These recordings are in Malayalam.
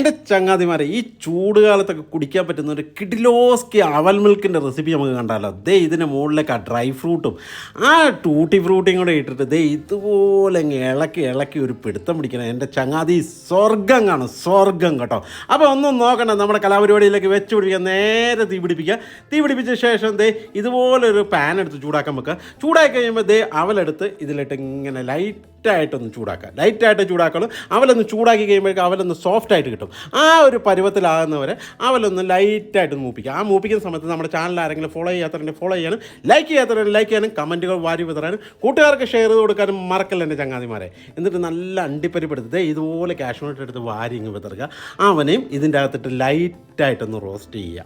എന്റെ ചങ്ങാതിമാരെ ഈ ചൂട് കാലത്തൊക്കെ കുടിക്കാൻ പറ്റുന്ന ഒരു കിഡിലോസ്കി അവൽ മിൽക്കിന്റെ റെസിപ്പി നമുക്ക് കണ്ടാലോ? ദേ ഇതിന്റെ മുകളിലേക്ക് ആ ഡ്രൈ ഫ്രൂട്ടും ആ ടൂട്ടി ഫ്രൂട്ടിയും കൂടെ ഇട്ടിട്ട് ദേ ഇതുപോലെ ഇളക്കി ഇളക്കി ഒരു പിടുത്തം പിടിക്കണം. എന്റെ ചങ്ങാതി സ്വർഗം കാണും സ്വർഗം കേട്ടോ. അപ്പോൾ ഒന്നും നോക്കണ്ട നമ്മുടെ കലാപരിപാടിയിലേക്ക് വെച്ച് പിടിപ്പിക്കുക നേരെ തീ പിടിപ്പിക്കുക. തീ പിടിപ്പിച്ച ശേഷം ദേ ഇതുപോലൊരു പാൻ എടുത്ത് ചൂടാക്കാൻ വെക്കുക. ചൂടാക്കി കഴിയുമ്പോൾ ദേ അവലെടുത്ത് ഇതിലിട്ട് ഇങ്ങനെ ലൈറ്റായിട്ടൊന്ന് ചൂടാക്കുക ലൈറ്റായിട്ട് ചൂടാക്കുള്ളൂ അവലൊന്ന് ചൂടാക്കി കഴിയുമ്പോഴേക്കും അവലൊന്ന് സോഫ്റ്റ് ആയിട്ട് കിട്ടും. ആ ഒരു പരുവത്തിലാകുന്നവരെ അവലൊന്ന് ലൈറ്റായിട്ട് മൂപ്പിക്കുക ആ മൂപ്പിക്കുന്ന സമയത്ത് നമ്മുടെ ചാനൽ ആരെങ്കിലും ഫോളോ ചെയ്യാത്തവരുടെ ഫോളോ ചെയ്യാനും ലൈക്ക് ചെയ്യാത്തവരുടെ ലൈക്ക് ചെയ്യാനും കമന്റുകൾ വാരി വിതറാനും കൂട്ടുകാർക്ക് ഷെയർ ചെയ്ത് കൊടുക്കാനും മറക്കല്ല എന്റെ ചങ്ങാതിമാരെ. എന്നിട്ട് നല്ല അണ്ടിപ്പരിപ്പെടുത്തത് ഇതുപോലെ കാഷ്നട്ട് എടുത്ത് വാരി ഇങ്ങ് വിതറുക. അവനെയും ഇതിന്റെ അകത്തിട്ട് ലൈറ്റായിട്ടൊന്ന് റോസ്റ്റ് ചെയ്യുക.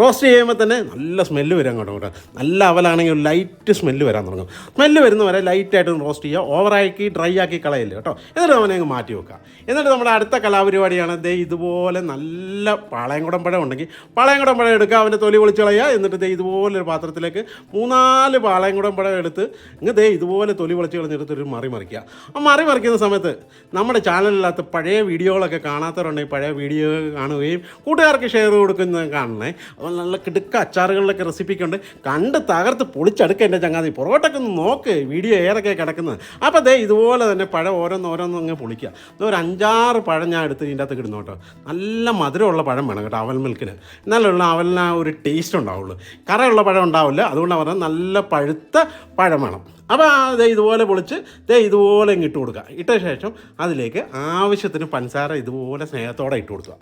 റോസ്റ്റ് ചെയ്യുമ്പോൾ തന്നെ നല്ല സ്മെല്ല് വരാൻ തുടങ്ങും നല്ല അവലാണെങ്കിൽ ലൈറ്റ് സ്മെല്ല് വരാൻ തുടങ്ങും. സ്മെല്ല് വരുന്നവരെ ലൈറ്റായിട്ടൊന്ന് റോസ്റ്റ് ചെയ്യുക. ഓവറാക്കി ഡ്രൈ ആക്കി കളയല്ലോ കേട്ടോ? എന്നിട്ട് അവനെ അങ്ങ് മാറ്റി വെക്കുക എന്നിട്ട് നമ്മുടെ അടുത്ത കലാപരിപാടിയാണ്. ദേ ഇതുപോലെ നല്ല പാളയംകുടം പഴം ഉണ്ടെങ്കിൽ പാളയംകുടം പഴം എടുക്കുക അവന്റെ തൊലി പൊളിച്ച് കളയുക എന്നിട്ട് ദേ ഇതുപോലെ ഒരു പാത്രത്തിലേക്ക് മൂന്നാൽ പാളയംകുടം പഴം എടുത്ത് ഇങ്ങ് ദേ ഇതുപോലെ തൊലി പൊളിച്ച് കളഞ്ഞെടുത്ത് ഒരു മറി മറിക്കുക ആ മറി മറിക്കുന്ന സമയത്ത് നമ്മുടെ ചാനലിനകത്ത് പഴയ വീഡിയോകളൊക്കെ കാണാത്തവരുണ്ടെങ്കിൽ പഴയ വീഡിയോ കാണുകയും കൂട്ടുകാർക്ക് ഷെയർ കൊടുക്കുന്നത് കാണണേ. അപ്പോൾ നല്ല കിടുക്ക അച്ചാറുകളിലൊക്കെ റെസിപ്പിക്ക് ഉണ്ട് കണ്ട് തകർത്ത് പൊളിച്ചെടുക്കുക എന്റെ ചങ്ങാതി. പുറകോട്ടൊക്കെ ഒന്ന് നോക്ക്. വീഡിയോ ഏതൊക്കെ കിടക്കുന്നത്. അപ്പോൾ ദേ ഇതുപോലെ തന്നെ പഴം ഓരോന്നോരോന്നും ഓരോന്ന് അങ്ങ് പൊളിക്കുക. ഒരു അഞ്ചാറ് പഴം ഞാൻ എടുത്ത് ഇതിന്റെ അകത്ത് കിടന്നു കേട്ടോ. നല്ല മധുരമുള്ള പഴം വേണം കേട്ടോ അവൽ മിൽക്കിന്. എന്നാലുള്ള അവലിന് ആ ഒരു ടേസ്റ്റ് ഉണ്ടാവുള്ളൂ. കറയുള്ള പഴം ഉണ്ടാവില്ല. അതുകൊണ്ടാണ് പറഞ്ഞാൽ നല്ല പഴുത്ത പഴം വേണം. അപ്പോൾ ദേ ഇതുപോലെ പൊളിച്ച് ദേ ഇതുപോലെ ഇങ്ങ് ഇട്ട് കൊടുക്കുക. ഇട്ട ശേഷം അതിലേക്ക് ആവശ്യത്തിന് പഞ്ചസാര ഇതുപോലെ സ്നേഹത്തോടെ ഇട്ട് കൊടുക്കുക.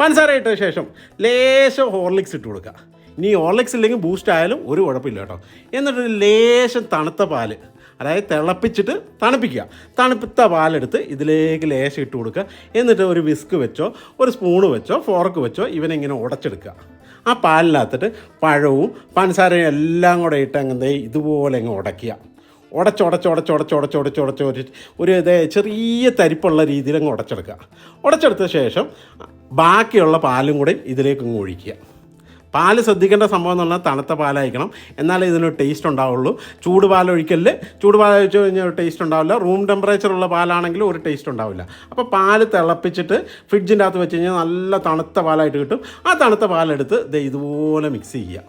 പഞ്ചസാര ഇട്ട ശേഷം ലേശം ഹോർലിക്സ് ഇട്ട് കൊടുക്കുക. ഇനി ഹോർലിക്സ് ഇല്ലെങ്കിൽ ബൂസ്റ്റ് ആയാലും ഒരു കുഴപ്പമില്ല കേട്ടോ. എന്നിട്ട് ലേശം തണുത്ത പാൽ അതായത് തിളപ്പിച്ചിട്ട് തണുപ്പിക്കുക. തണുപ്പിത്ത പാലെടുത്ത് ഇതിലേക്ക് ലേശം ഇട്ട് കൊടുക്കുക. എന്നിട്ട് ഒരു വിസ്ക് വെച്ചോ ഒരു സ്പൂണ് വെച്ചോ ഫോർക്ക് വെച്ചോ ഇവനിങ്ങനെ ഉടച്ചെടുക്കുക. ആ പാലിനകത്തിട്ട് പഴവും പഞ്ചസാരയും എല്ലാം കൂടെ ഇട്ട് അങ്ങനെ ഇതുപോലെ അങ്ങ് ഉടയ്ക്കുക. ഉടച്ച് ഉടച്ച് ഉടച്ച് ഉടച്ച് ഉടച്ച് ഉടച്ച് ഉടച്ച് ഒരു ഇത് ചെറിയ തരിപ്പുള്ള രീതിയിൽ അങ്ങ് ഉടച്ചെടുക്കുക. ഉടച്ചെടുത്ത ശേഷം ബാക്കിയുള്ള പാലും കൂടെ ഇതിലേക്ക് അങ്ങ് ഒഴിക്കുക. പാൽ ശ്രദ്ധിക്കേണ്ട സംഭവം എന്ന് പറഞ്ഞാൽ തണുത്ത പാലായിരിക്കണം. എന്നാലേ ഇതിന് ടേസ്റ്റ് ഉണ്ടാവുള്ളൂ. ചൂട് പാലൊഴിക്കൽ ചൂട് പാൽ ഒഴിച്ച് കഴിഞ്ഞാൽ ടേസ്റ്റ് ഉണ്ടാവില്ല. റൂം ടെമ്പറേച്ചർ ടെമ്പറേച്ചറുള്ള പാലാണെങ്കിലും ഒരു ടേസ്റ്റ് ഉണ്ടാവില്ല. അപ്പോൾ പാൽ തിളപ്പിച്ചിട്ട് ഫ്രിഡ്ജിന്റെ അകത്ത് വെച്ച് കഴിഞ്ഞാൽ നല്ല തണുത്ത പാലായിട്ട് കിട്ടും. ആ തണുത്ത പാലെടുത്ത് ഇതേ ഇതുപോലെ മിക്സ് ചെയ്യുക.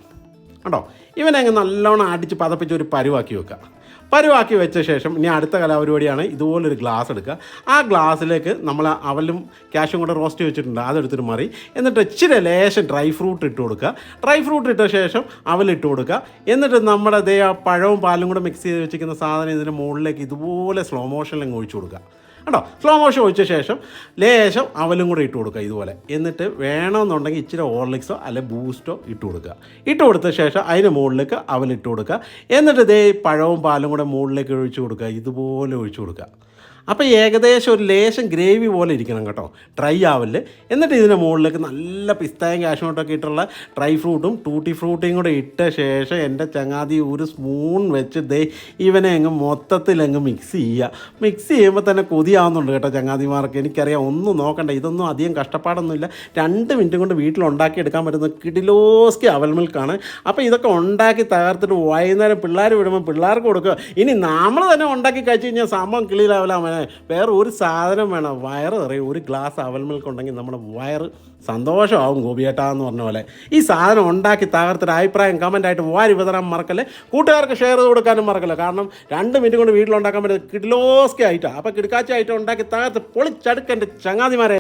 കേട്ടോ ഇവനെ അങ്ങ് നല്ലോണം അടിച്ച് പതപ്പിച്ച് ഒരു പരുവാക്കി വെക്കുക. പരുവാക്കി വെച്ച ശേഷം ഇനി അടുത്ത കലാപരിപാടിയാണ് ഇതുപോലൊരു ഗ്ലാസ് എടുക്കുക. ആ ഗ്ലാസ്സിലേക്ക് നമ്മൾ അവലും ക്യാഷും കൂടെ റോസ്റ്റ് വെച്ചിട്ടുണ്ട് അതെടുത്തിട്ട് മാറി. എന്നിട്ട് ഇച്ചിരി ലേശം ഡ്രൈ ഫ്രൂട്ട് ഇട്ട് കൊടുക്കുക. ഡ്രൈ ഫ്രൂട്ട് ഇട്ട ശേഷം അവലിട്ട് കൊടുക്കുക. എന്നിട്ട് നമ്മുടെ ദേ പഴവും പാലും കൂടെ മിക്സ് ചെയ്ത് വെച്ചിരിക്കുന്ന സാധനം ഇതിന്റെ മുകളിലേക്ക് ഇതുപോലെ സ്ലോ മോഷനിൽ ഒഴിച്ചു കൊടുക്കുക. കേട്ടോ സ്ലോ മോഷൻ ഒഴിച്ച ശേഷം ലേശം അവലും കൂടെ ഇട്ട് കൊടുക്കുക ഇതുപോലെ. എന്നിട്ട് വേണമെന്നുണ്ടെങ്കിൽ ഇച്ചിരി ഓർലിക്സോ അല്ലെ ബൂസ്റ്റോ ഇട്ട് കൊടുക്കുക. ഇട്ട് കൊടുത്ത ശേഷം അതിന് മുകളിലേക്ക് അവലിട്ട് കൊടുക്കുക. എന്നിട്ട് ഇതേ പഴവും പാലും കൂടെ മുകളിലേക്ക് ഒഴിച്ചു കൊടുക്കുക. ഇതുപോലെ ഒഴിച്ചു കൊടുക്കുക. അപ്പോൾ ഏകദേശം ഒരു ലേശം ഗ്രേവി പോലെ ഇരിക്കണം കേട്ടോ. ഡ്രൈ ആവൽ. എന്നിട്ട് ഇതിന്റെ മുകളിലേക്ക് നല്ല പിസ്തായും കാഷ്നോട്ടൊക്കെ ഇട്ടുള്ള ഡ്രൈ ഫ്രൂട്ടും ടൂട്ടി ഫ്രൂട്ടിയും കൂടെ ഇട്ട ശേഷം എന്റെ ചങ്ങാതി ഒരു സ്പൂൺ വെച്ച് ദേ ഇവനെ അങ്ങ് മൊത്തത്തിൽ അങ്ങ് മിക്സ് ചെയ്യുക. മിക്സ് ചെയ്യുമ്പോൾ തന്നെ കൊതിയാവുന്നുണ്ട് കേട്ടോ ചങ്ങാതിമാർക്ക്. എനിക്കറിയാം ഒന്നും നോക്കണ്ട. ഇതൊന്നും അധികം കഷ്ടപ്പാടൊന്നുമില്ല. രണ്ട് മിനിറ്റ് കൊണ്ട് വീട്ടിൽ ഉണ്ടാക്കിയെടുക്കാൻ പറ്റുന്ന കിഡിലോസ്കി അവൽ മിൽക്കാണ് അപ്പോൾ ഇതൊക്കെ ഉണ്ടാക്കി തകർത്തിട്ട് വൈകുന്നേരം പിള്ളേർ വിടുമ്പോൾ പിള്ളേർക്ക് കൊടുക്കുക. ഇനി നമ്മൾ തന്നെ ഉണ്ടാക്കി കഴിച്ച് കഴിഞ്ഞാൽ സംഭവം കിളിയിലാവില്ല അവനെ വേറെ ഒരു സാധനം വേണം. വയറ് അറിയും ഒരു ഗ്ലാസ് അവൽ മിൽക്ക് ഉണ്ടെങ്കിൽ നമ്മുടെ വയറ് സന്തോഷമാവും ഗോപിയേട്ടാ എന്ന് പറഞ്ഞ പോലെ. ഈ സാധനം ഉണ്ടാക്കി തകർത്തിട്ട് അഭിപ്രായം കമന്റായിട്ട് വാരി വിതരാൻ മറക്കല്ലേ. കൂട്ടുകാർക്ക് ഷെയർ ചെയ്ത് കൊടുക്കാനും മറക്കല്ല. കാരണം രണ്ട് മിനിറ്റ് കൊണ്ട് വീട്ടിലുണ്ടാക്കാൻ പറ്റുന്നത് കിഡിലോസ്കെ ആയിട്ടാണ് അപ്പോൾ കിടക്കാച്ച ആയിട്ട് ഉണ്ടാക്കി തകർത്ത് പൊളിച്ചടുക്കന്റെ ചങ്ങാതിമാരെ